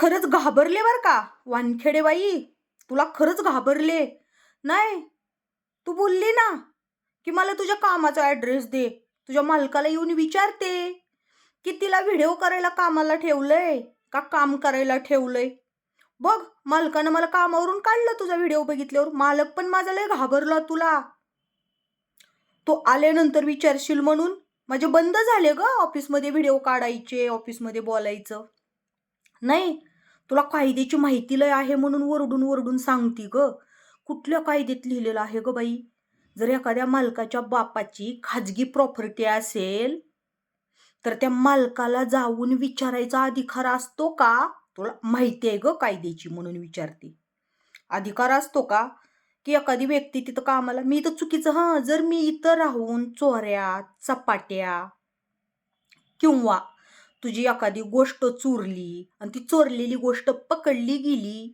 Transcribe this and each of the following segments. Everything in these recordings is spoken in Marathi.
खरंच घाबरले बर का? वानखेडे बाई तुला खरंच घाबरले? नाही तू बोलली ना की मला तुझ्या कामाचा ॲड्रेस दे. तुझ्या मालकाला येऊन विचारते की तिला व्हिडिओ करायला कामाला ठेवलंय का काम करायला ठेवलंय? बघ मालकानं मला कामावरून काढलं तुझा व्हिडिओ बघितल्यावर. मालक पण माझा लय घाबरला तुला. तो आल्यानंतर विचारशील म्हणून? माझे बंद झाले ग ऑफिसमध्ये व्हिडिओ काढायचे ऑफिसमध्ये बोलायचं. नाही तुला कायद्याची माहिती लय आहे म्हणून वरडून वरडून सांगती ग. कुठल्या कायद्यात लिहिलेलं आहे ग बाई? जर एखाद्या मालकाच्या बापाची खाजगी प्रॉपर्टी असेल तर त्या मालकाला जाऊन विचारायचा अधिकार असतो का? तुला माहिती आहे ग कायद्याची म्हणून विचारते. अधिकार असतो का? की एखादी व्यक्ती तिथं कामाला मी तर चुकीचं हां जर मी इथं राहून चोऱ्या चपाट्या किंवा तुझी एखादी गोष्ट चोरली आणि ती चोरलेली गोष्ट पकडली गेली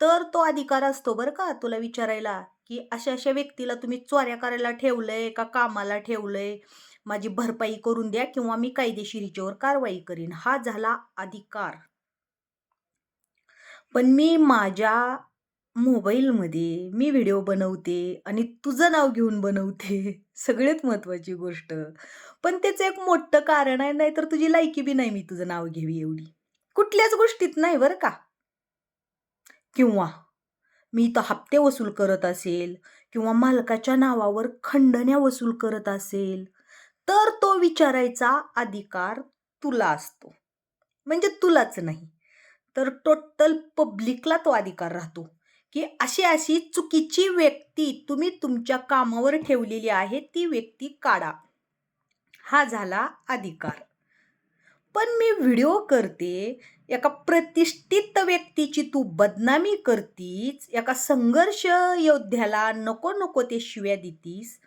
तर तो अधिकार असतो बरं का तुला विचारायला की अशा अशा व्यक्तीला तुम्ही चोऱ्या करायला ठेवलंय का कामाला ठेवलंय? माझी भरपाई करून द्या किंवा मी कायदेशीर हिच्यावर कारवाई करीन. हा झाला अधिकार. पण मी माझ्या मोबाईलमध्ये मी व्हिडिओ बनवते आणि तुझं नाव घेऊन बनवते. सगळ्यात महत्त्वाची गोष्ट. पण त्याचं एक मोठं कारण आहे नाही तर तुझी लायकी बी नाही मी तुझं नाव घेवी एवढी. कुठल्याच गोष्टीत नाही बरं का? किंवा मी तर हप्ते वसूल करत असेल किंवा मालकाच्या नावावर खंडण्या वसूल करत असेल तर तो विचारायचा अधिकार तुला असतो. म्हणजे तुलाच नाही तर टोटल पब्लिकला तो अधिकार राहतो. की अशी अशी चुकीची व्यक्ती तुम्ही तुमच्या कामावर ठेवलेली आहे ती व्यक्ती काढा. हा झाला अधिकार. पण मी व्हिडिओ करते एका प्रतिष्ठित व्यक्तीची तू बदनामी करतीस एका संघर्ष योद्ध्याला नको नको ते शिव्या देतीस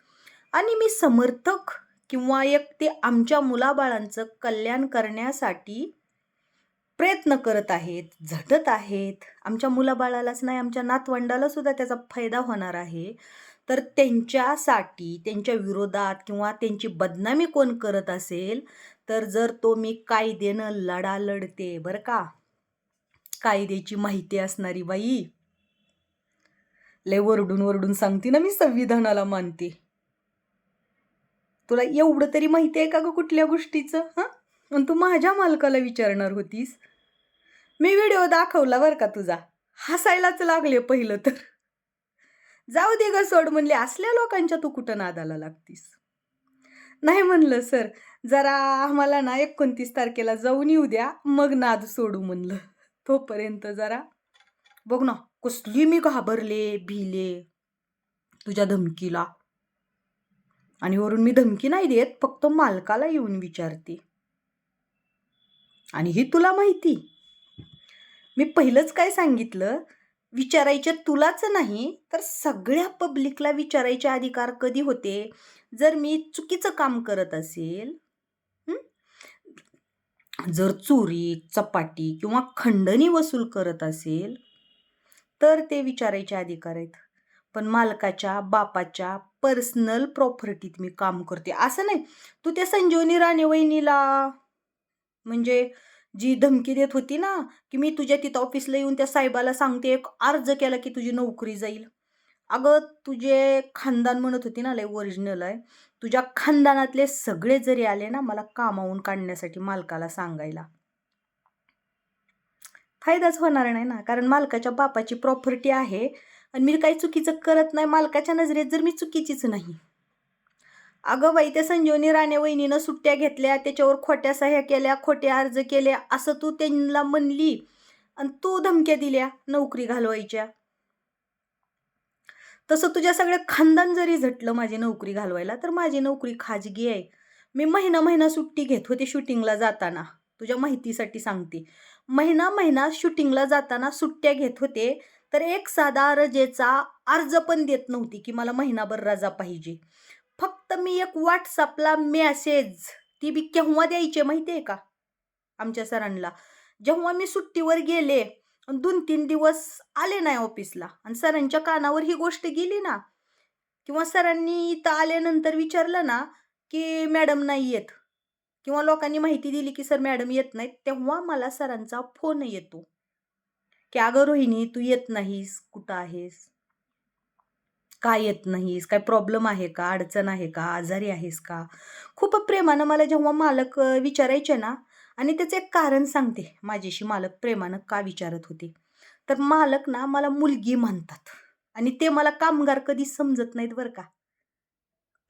आणि मी समर्थक किंवा एक ते आमच्या मुलाबाळांचं कल्याण करण्यासाठी प्रयत्न करत आहेत झटत आहेत. आमच्या मुलाबाळालाच नाही आमच्या नातवंडाला सुद्धा त्याचा फायदा होणार आहे. तर त्यांच्यासाठी त्यांच्या विरोधात किंवा त्यांची बदनामी कोण करत असेल तर जर तो मी कायद्यानं लढा लढते बरं का? कायद्याची माहिती असणारी बाई. लय वरडून वरडून सांगते ना मी संविधानाला मानते. तुला एवढं तरी माहिती आहे का ग कुठल्या गोष्टीचं हां? आणि तू माझ्या मालकाला विचारणार होतीस? मी व्हिडिओ दाखवला बरं का तुझा. हसायलाच लागले पहिलं तर. जाऊ दे ग सोड म्हणले असल्या लोकांच्या तू कुठं नादाला लागतीस? नाही म्हणलं सर जरा आम्हाला ना एकोणतीस तारखेला जाऊन येऊ द्या मग नाद सोडू म्हणलं. तोपर्यंत जरा बघ ना कसली मी घाबरले भिले तुझ्या धमकीला. आणि वरून मी धमकी नाही देत फक्त मालकाला येऊन विचारते. आणि ही तुला माहिती. मी पहिलंच काय सांगितलं? विचारायचे तुलाच नाही तर सगळ्या पब्लिकला विचारायचे अधिकार कधी होते? जर मी चुकीचं काम करत असेल जर चोरी चपाटी किंवा खंडणी वसूल करत असेल तर ते विचारायचे अधिकार आहेत. पण मालकाच्या बापाच्या पर्सनल प्रॉपर्टीत मी काम करते. असं नाही. तू त्या संजीवनी राणे वहिनीला म्हणजे जी धमकी देत होती ना की मी तुझ्या तिथं ऑफिसला येऊन त्या साहेबाला सांगते एक अर्ज केला की तुझी नोकरी जाईल. अगं तुझे खानदान म्हणत होती ना लय ओरिजिनल आहे. तुझ्या खानदानातले सगळे जरी आले ना मला कामावून काढण्यासाठी मालकाला सांगायला. फायदाच होणार नाही ना कारण मालकाच्या बापाची प्रॉपर्टी आहे आणि मी काही चुकीचं करत नाही मालकाच्या नजरेत जर मी चुकीचीच नाही. अगं बाई त्या संजीवनी राणे वहिनीनं सुट्ट्या घेतल्या त्याच्यावर खोट्या सह्या केल्या खोटे अर्ज केले असं तू त्यांना म्हणली आणि तू धमक्या दिल्या नोकरी घालवायच्या. तसं तुझ्या सगळ्या खानदान जरी झटलं माझी नोकरी घालवायला तर माझी नोकरी खाजगी आहे. मी महिना महिना सुट्टी घेत होते शूटिंगला जाताना. तुझ्या माहितीसाठी सांगते. महिना महिना शूटिंगला जाताना सुट्ट्या घेत होते तर एक साधा रजेचा अर्ज पण देत नव्हती की मला महिनाभर रजा पाहिजे. फक्त मी एक व्हॉट्सअपला मेसेज ती बी केव्हा द्यायचे माहिती आहे का आमच्या सरांना जेव्हा मी सुट्टीवर गेले दोन तीन दिवस आले नाही ऑफिसला आणि सरांच्या कानावर ही गोष्ट गेली ना किंवा सरांनी इथं आल्यानंतर विचारलं ना की मॅडम नाही येत किंवा लोकांनी माहिती दिली की सर मॅडम येत नाहीत तेव्हा मला सरांचा फोन येतो की "अगं रोहिणी तू येत नाहीस, कुठं आहेस? का येत नाहीस? काय प्रॉब्लेम आहे का? अडचण आहे का? आजारी आहेस का?" खूप प्रेमानं मला जेव्हा मालक विचारायचे ना आणि त्याचं एक कारण सांगते, माझ्याशी मालक प्रेमानं का विचारत होते. तर मालक ना मला मुलगी म्हणतात आणि ते मला कामगार कधी समजत नाहीत बरं का.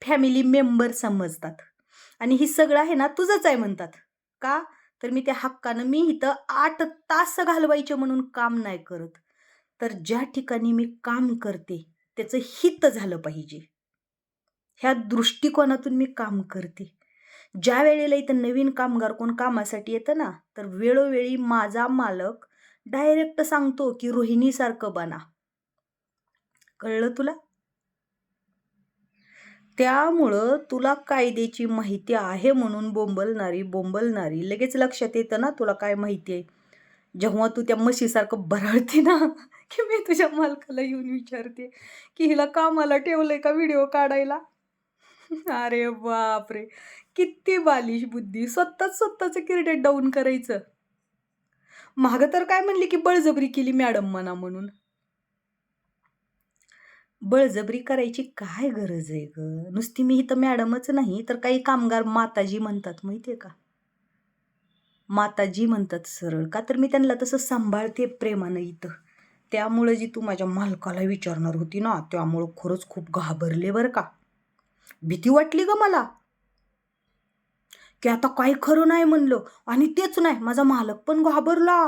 फॅमिली मेंबर समजतात आणि हे सगळं आहे ना तुझंच आहे म्हणतात. का? तर मी त्या हक्कानं मी इथं आठ तास घालवायचे म्हणून काम नाही करत. तर ज्या ठिकाणी मी काम करते त्याचं हित झालं पाहिजे. ह्या दृष्टिकोनातून मी काम करते. ज्या वेळेला इथं नवीन कामगार कोण कामासाठी येतं ना, तर वेळोवेळी माझा मालक डायरेक्ट सांगतो, की "रोहिणीसारखं बना." कळलं तुला? त्यामुळं तुला कायद्याची माहिती आहे म्हणून बोंबलणारी, बोंबलणारी लगेच लक्षात येतं ना तुला काय माहिती आहे. जेव्हा तू त्या म्हशीसारखं बरळते ना, की मी तुझ्या मालकाला येऊन विचारते, की "हिला कामाला ठेवलं आहे का व्हिडिओ काढायला?" अरे बापरे! किती बालिश बुद्धी. स्वतःच स्वतःचं क्रेडिट डाऊन करायचं. मागं तर काय म्हणली, की बळजबरी केली मॅडम म्हणा म्हणून. बळजबरी करायची काय गरज आहे गं? नुसती मी इथं मॅडमच नाही, तर काही कामगार माताजी म्हणतात माहिती आहे का? माताजी म्हणतात सरळ. का तर मी त्यांना तसं सांभाळते प्रेमानं इथं. त्यामुळं जी तू माझ्या मालकाला विचारणार होती ना, त्यामुळं खरंच खूप घाबरले बरं का. भीती वाटली गं मला. की आता काही खरं नाही म्हणलं आणि तेच नाही माझा मालक पण घाबरला,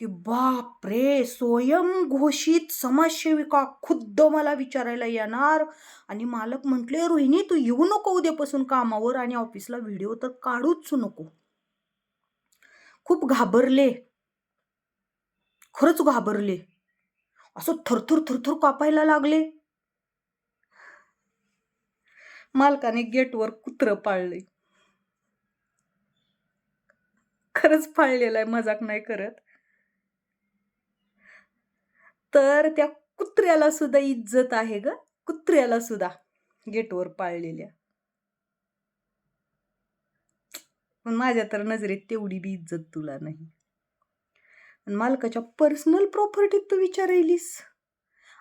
की बापरे! स्वयंघोषित समाजसेविका खुद्द मला विचारायला येणार आणि मालक म्हटले, "रोहिणी तू येऊ नको उद्यापासून कामावर आणि ऑफिसला व्हिडिओ तर काढूच नको." खूप घाबरले. खरंच घाबरले. असं थरथर, थरथर कापायला लागले. मालकाने गेटवर कुत्र पाळले खरंच पाळलेलं आहे, मजाक नाही करत. तर त्या कुत्र्याला सुद्धा इज्जत आहे ग कुत्र्याला सुद्धा गेटवर पाळलेल्या. पण माझ्या तर नजरेत तेवढी बी इज्जत तुला नाही. आणि मालकाच्या पर्सनल प्रॉपर्टीत तू विचारायलीस.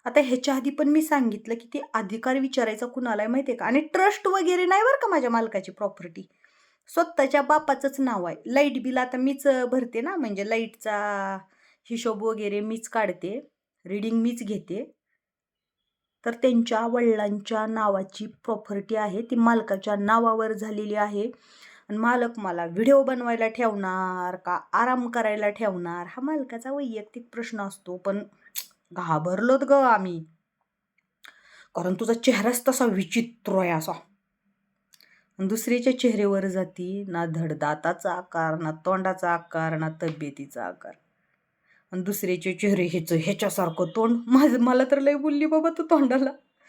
आता ह्याच्या आधी पण मी सांगितलं, की ते अधिकार विचारायचा कुणाला आहे माहिती आहे का? आणि ट्रस्ट वगैरे नाही बरं का माझ्या मालकाची प्रॉपर्टी. स्वतःच्या बापाचंच नाव आहे. लाइट बिल आता मीच भरते ना, म्हणजे लाईटचा हिशोब वगैरे मीच काढते. रीडिंग मीच घेते. तर त्यांच्या वडिलांच्या नावाची प्रॉपर्टी आहे. ती मालकाच्या नावावर झालेली आहे. आणि मालक मला व्हिडिओ बनवायला ठेवणार का आराम करायला ठेवणार? हा मालकाचा वैयक्तिक प्रश्न असतो. पण घाबरलोत गं आम्ही. कारण तुझा चेहराच तसा विचित्र आहे असा. दुसरीच्या चेहऱ्यावर जाती ना धडदाताचा आकार, ना तोंडाचा आकार, ना तब्येतीचा आकार. आणि दुसऱ्याचे चेहरे ह्याचं ह्याच्यासारखं तोंड. माझं मला तर लय बोलली बाबा तू तोंडाला.